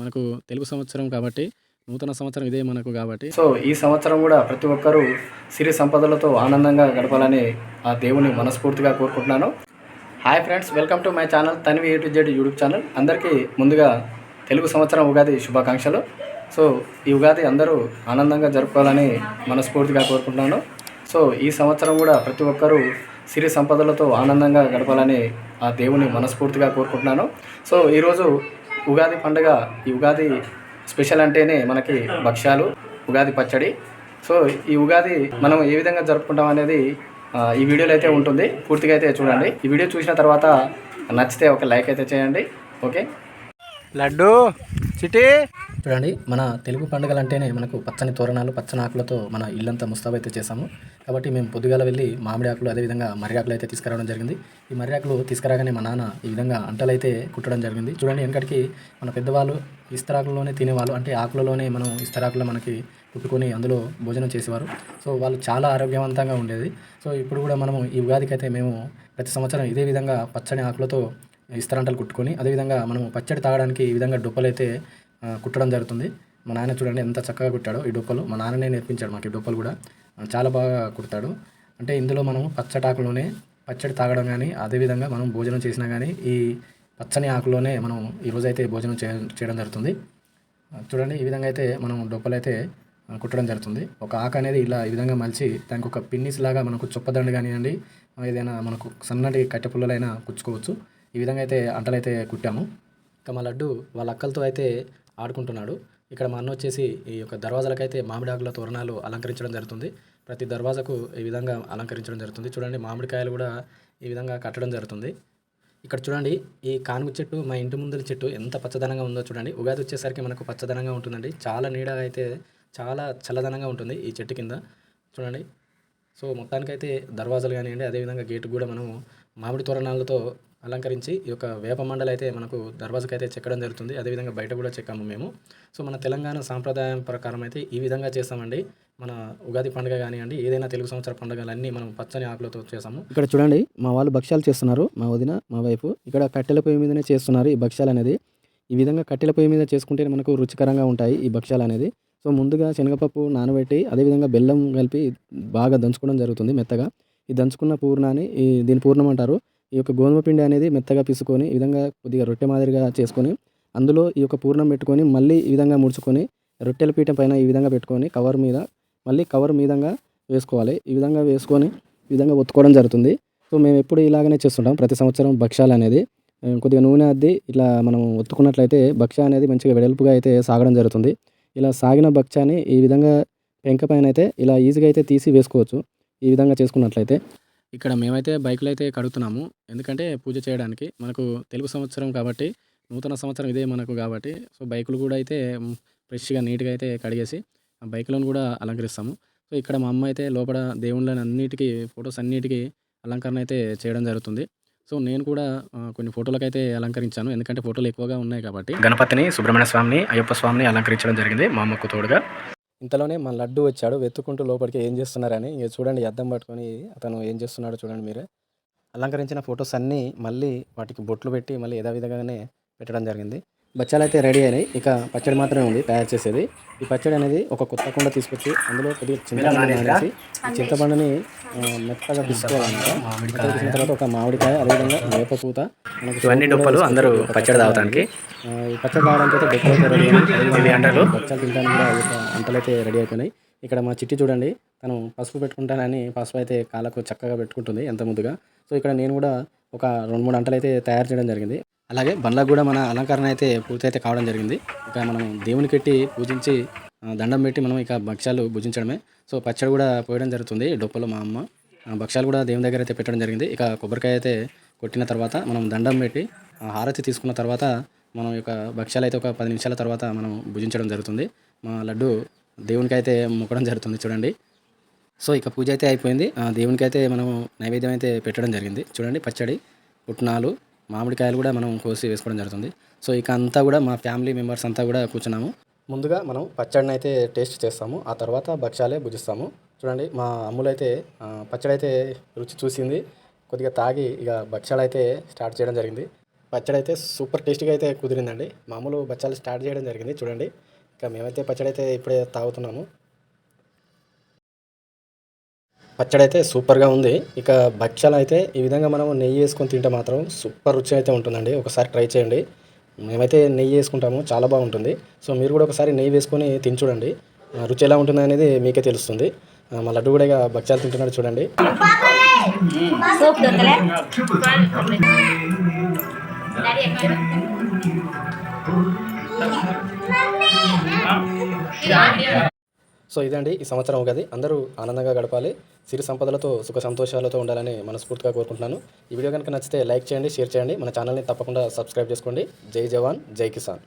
మనకు తెలుగు సంవత్సరం కాబట్టి నూతన సంవత్సరం ఇదే మనకు కాబట్టి. సో ఈ సంవత్సరం కూడా ప్రతి ఒక్కరూ సిరి సంపదలతో ఆనందంగా గడపాలని ఆ దేవుని మనస్ఫూర్తిగా కోరుకుంటున్నాను. Hi friends welcome to my channel Tanivi A to Z YouTube channel. అందరికీ ముందుగా తెలుగు సంవత్సరం ఉగాది శుభాకాంక్షలు. సో ఈ ఉగాది అందరూ ఆనందంగా జరుపుకోవాలని మనస్ఫూర్తిగా కోరుకుంటున్నాను. సో ఈ సంవత్సరం కూడా ప్రతి ఒక్కరూ సిరి సంపదలతో ఆనందంగా గడపాలని ఆ దేవుని మనస్ఫూర్తిగా కోరుకుంటున్నాను. సో ఈరోజు ఉగాది పండుగ ఈ ఉగాది స్పెషల్ అంటేనే మనకి భక్ష్యాలు ఉగాది పచ్చడి. సో ఈ ఉగాది మనం ఏ విధంగా జరుపుకుంటాం అనేది ఈ వీడియోలో అయితే ఉంటుంది. పూర్తిగా అయితే చూడండి. ఈ వీడియో చూసిన తర్వాత నచ్చితే ఒక లైక్ అయితే చేయండి. ఓకే? లడ్డు చిటి! చూడండి మన తెలుగు పండుగలు అంటేనే మనకు పచ్చని తోరణాలు పచ్చని ఆకులతో మన ఇల్లంతా ముస్తాబు అయితే చేసాము కాబట్టి మేము పొద్దుగాల వెళ్ళి మామిడి ఆకులు అదేవిధంగా మర్యాకులు ఆకులు అయితే తీసుకురావడం జరిగింది. ఈ మర్యాకులు ఆకులు తీసుకురాగానే మా నాన్న ఈ విధంగా అంటలు అయితే కుట్టడం జరిగింది. చూడండి వెనకటికి మన పెద్దవాళ్ళు ఇస్తరాకుల్లోనే తినేవాళ్ళు అంటే ఆకులలోనే మనం ఇస్తరాకులు మనకి కుట్టుకొని అందులో భోజనం చేసేవారు. సో వాళ్ళు చాలా ఆరోగ్యవంతంగా ఉండేది. సో ఇప్పుడు కూడా మనము ఈ ఉగాదికి అయితే మేము ప్రతి సంవత్సరం ఇదే విధంగా పచ్చని ఆకులతో ఇస్తరంటలు కుట్టుకొని అదేవిధంగా మనం పచ్చడి తాగడానికి ఈ విధంగా డొప్పలు అయితే కుట్టడం జరుగుతుంది. మా నాన్న చూడండి ఎంత చక్కగా కుట్టాడో ఈ డొక్కలు మా నాన్ననే నేర్పించాడు మాకు ఈ డొక్కలు కూడా. చాలా బాగా కుడతాడు. అంటే ఇందులో మనం పచ్చటాకులోనే పచ్చడి తాగడం కానీ అదేవిధంగా మనం భోజనం చేసినా కానీ ఈ పచ్చని ఆకులోనే మనం ఈరోజైతే భోజనం చే చేయడం జరుగుతుంది. చూడండి ఈ విధంగా అయితే మనం డొప్పలు అయితే కుట్టడం జరుగుతుంది. ఒక ఆకు అనేది ఇలా ఈ విధంగా మలిచి దానికి ఒక పిన్నిస్ లాగా మనకు చొప్పదండు కానివ్వండి ఏదైనా మనకు సన్నటి కట్టెపుల్లలైనా కుచ్చుకోవచ్చు. ఈ విధంగా అయితే అంటలైతే కుట్టాము. ఇంకా మా లడ్డు వాళ్ళ అక్కలతో అయితే ఆడుకుంటున్నాడు. ఇక్కడ మా అన్న వచ్చేసి ఈ యొక్క దర్వాజాలకైతే మామిడి ఆకుల తోరణాలు అలంకరించడం జరుగుతుంది. ప్రతి దర్వాజకు ఈ విధంగా అలంకరించడం జరుగుతుంది. చూడండి మామిడికాయలు కూడా ఈ విధంగా కట్టడం జరుగుతుంది. ఇక్కడ చూడండి ఈ కానుగు చెట్టు మా ఇంటి ముందర చెట్టు ఎంత పచ్చదనంగా ఉందో చూడండి. ఉగాది వచ్చేసరికి మనకు పచ్చదనంగా ఉంటుందండి. చాలా నీడ అయితే చాలా చల్లదనంగా ఉంటుంది ఈ చెట్టు కింద. చూడండి. సో మొత్తానికైతే దర్వాజాలు కానివ్వండి అదేవిధంగా గేటు కూడా మనము మామిడి తోరణాలతో అలంకరించి ఈ యొక్క వేప మండలి అయితే మనకు దర్వాజాకి అయితే చెక్కడం జరుగుతుంది. అదేవిధంగా బయట కూడా చెక్కాము మేము. సో మన తెలంగాణ సాంప్రదాయం ప్రకారం అయితే ఈ విధంగా చేస్తామండి. మన ఉగాది పండుగ కానివ్వండి ఏదైనా తెలుగు సంవత్సర పండుగలన్నీ మనం పచ్చని ఆకులతో చేసాము ఇక్కడ చూడండి మా వాళ్ళు భక్ష్యాలు చేస్తున్నారు మా వదిన మా వైపు ఇక్కడ కట్టెల పొయ్యి మీదనే చేస్తున్నారు ఈ భక్ష్యాలు అనేది. ఈ విధంగా కట్టెల పొయ్యి మీద చేసుకుంటే మనకు రుచికరంగా ఉంటాయి ఈ భక్ష్యాలు అనేది. సో ముందుగా శనగపప్పు నానబెట్టి అదేవిధంగా బెల్లం కలిపి బాగా దంచుకోవడం జరుగుతుంది మెత్తగా. ఈ దంచుకున్న పూర్ణాన్ని ఈ దీని పూర్ణం అంటారు. ఈ యొక్క గోధుమ పిండి అనేది మెత్తగా పిసుకొని ఈ విధంగా కొద్దిగా రొట్టె మాదిరిగా చేసుకొని అందులో ఈ యొక్క పూర్ణం పెట్టుకొని మళ్ళీ ఈ విధంగా ముడుచుకొని రొట్టెల పీఠం పైన ఈ విధంగా పెట్టుకొని కవర్ మీద మళ్ళీ కవర్ మీదంగా వేసుకోవాలి. ఈ విధంగా వేసుకొని ఈ విధంగా ఒత్తుకోవడం జరుగుతుంది. సో మేము ఎప్పుడు ఇలాగనే చేస్తుంటాం. ప్రతి సంవత్సరం భక్ష్యాలు అనేది కొద్దిగా నూనె అద్ది ఇట్లా మనం ఒత్తుకున్నట్లయితే భక్ష్య అనేది మంచిగా వెడల్పుగా అయితే సాగడం జరుగుతుంది. ఇలా సాగిన భక్ష్యాన్ని ఈ విధంగా పెంక పైన అయితే ఇలా ఈజీగా అయితే తీసి వేసుకోవచ్చు. ఈ విధంగా చేసుకున్నట్లయితే. ఇక్కడ మేమైతే బైకులు అయితే కడుగుతున్నాము. ఎందుకంటే పూజ చేయడానికి మనకు తెలుగు సంవత్సరం కాబట్టి నూతన సంవత్సరం ఇదే మనకు కాబట్టి సో బైకులు కూడా అయితే ఫ్రెష్గా నీట్గా అయితే కడిగేసి ఆ బైకులను కూడా అలంకరిస్తాము. సో ఇక్కడ మా అమ్మ అయితే లోపల దేవుళ్ళని అన్నిటికీ ఫొటోస్ అన్నిటికీ అలంకరణ అయితే చేయడం జరుగుతుంది. సో నేను కూడా కొన్ని ఫోటోలకు అయితే అలంకరించాను. ఎందుకంటే ఫోటోలు ఎక్కువగా ఉన్నాయి కాబట్టి. గణపతిని సుబ్రహ్మణ్య స్వామిని అయ్యప్ప స్వామిని అలంకరించడం జరిగింది మా అమ్మకు తోడుగా. ఇంతలోనే మన లడ్డు వచ్చాడు వెతుక్కుంటూ లోపలికి ఏం చేస్తున్నారని ఇక చూడండి అద్దం పట్టుకొని అతను ఏం చేస్తున్నాడో చూడండి మీరే. అలంకరించిన ఫొటోస్ అన్నీ మళ్ళీ వాటికి బొట్లు పెట్టి మళ్ళీ యథావిధంగానే పెట్టడం జరిగింది. బచ్చాలు అయితే రెడీ అయినాయి. ఇక పచ్చడి మాత్రమే ఉంది తయారు చేసేది. ఈ పచ్చడి అనేది ఒక కొత్త కుండ తీసుకొచ్చి అందులో కొద్దిగా చింతపండు నానేసి ఈ చింతపండుని మెత్తగా పిసుకోవాలన్నమాట మెత్తగా పిసికిన తర్వాత ఒక మామిడికాయ అదేవిధంగా వేప పూత. ఇవన్నీ డొప్పలు అందరూ. పచ్చడి తాగటానికి ఆ, ఈ పచ్చడి తాగడానికి అయితే డొప్పలు అయితే రెడీ అయినాయి. ఇవి అంటలు బచ్చాలు కూడా యొక్క అంటలు అయితే రెడీ అయిపోయినాయి. ఇక్కడ మా చిట్టి చూడండి తను పసుపు పెట్టుకుంటానని పసుపు అయితే కాళ్ళకు చక్కగా పెట్టుకుంటుంది ఎంత ముద్దుగా. సో ఇక్కడ నేను కూడా ఒక రెండు మూడు అంటలు అయితే తయారు చేయడం జరిగింది. అలాగే బండ్లకు కూడా మన అలంకరణ అయితే పూర్తి అయితే కావడం జరిగింది. ఇక మనం దేవునికి పెట్టి పూజించి దండం పెట్టి మనం ఇక భక్ష్యాలు భుజించడమే. సో పచ్చడి కూడా పోయడం జరుగుతుంది. డొప్పలో మా అమ్మ భక్ష్యాలు కూడా దేవుని దగ్గర అయితే పెట్టడం జరిగింది. ఇక కొబ్బరికాయ అయితే కొట్టిన తర్వాత మనం దండం పెట్టి ఆ, హారతి తీసుకున్న తర్వాత మనం యొక్క భక్ష్యాలు అయితే ఒక పది నిమిషాల తర్వాత మనం భుజించడం జరుగుతుంది. మా లడ్డు దేవునికి అయితే మొక్కడం జరుగుతుంది చూడండి. సో ఇక పూజ అయితే అయిపోయింది. దేవునికి అయితే మనం నైవేద్యం అయితే పెట్టడం జరిగింది. చూడండి పచ్చడి పుట్నాలు మామిడికాయలు కూడా మనం కోసి వేసుకోవడం జరుగుతుంది. సో ఇక అంతా కూడా మా ఫ్యామిలీ మెంబర్స్ అంతా కూడా కూర్చున్నాము. ముందుగా మనం పచ్చడిని అయితే టేస్ట్ చేస్తాము. ఆ తర్వాత భక్ష్యాలే భుజిస్తాము. చూడండి మా అమ్ములు అయితే పచ్చడి అయితే రుచి చూసింది. కొద్దిగా తాగి ఇక భక్ష్యాలు అయితే స్టార్ట్ చేయడం జరిగింది. పచ్చడి అయితే సూపర్ టేస్ట్గా అయితే కుదిరిందండి. మామూలు బచ్చాలు స్టార్ట్ చేయడం జరిగింది. చూడండి ఇక మేమైతే పచ్చడి అయితే ఇప్పుడే తాగుతున్నాము. పచ్చడి అయితే సూపర్గా ఉంది. ఇక బచ్చాలు అయితే ఈ విధంగా మనం నెయ్యి వేసుకొని తింటే మాత్రం సూపర్ రుచి అయితే ఉంటుందండి. ఒకసారి ట్రై చేయండి. మేమైతే నెయ్యి వేసుకుంటాము. చాలా బాగుంటుంది. సో మీరు కూడా ఒకసారి నెయ్యి వేసుకొని తిని చూడండి. రుచి ఎలా ఉంటుంది అనేది మీకే తెలుస్తుంది. మా లడ్డు కూడా ఇక బచ్చాలు తింటున్నాడు చూడండి. సోప్ సో ఇదండి ఈ సంవత్సరం ఉగాది. అందరూ ఆనందంగా గడపాలి. సిరి సంపదలతో సుఖ సంతోషాలతో ఉండాలని మనస్ఫూర్తిగా కోరుకుంటున్నాను. ఈ వీడియో కనుక నచ్చితే లైక్ చేయండి షేర్ చేయండి. మన ఛానల్ని తప్పకుండా సబ్స్క్రైబ్ చేసుకోండి. జై జవాన్ జై కిసాన్.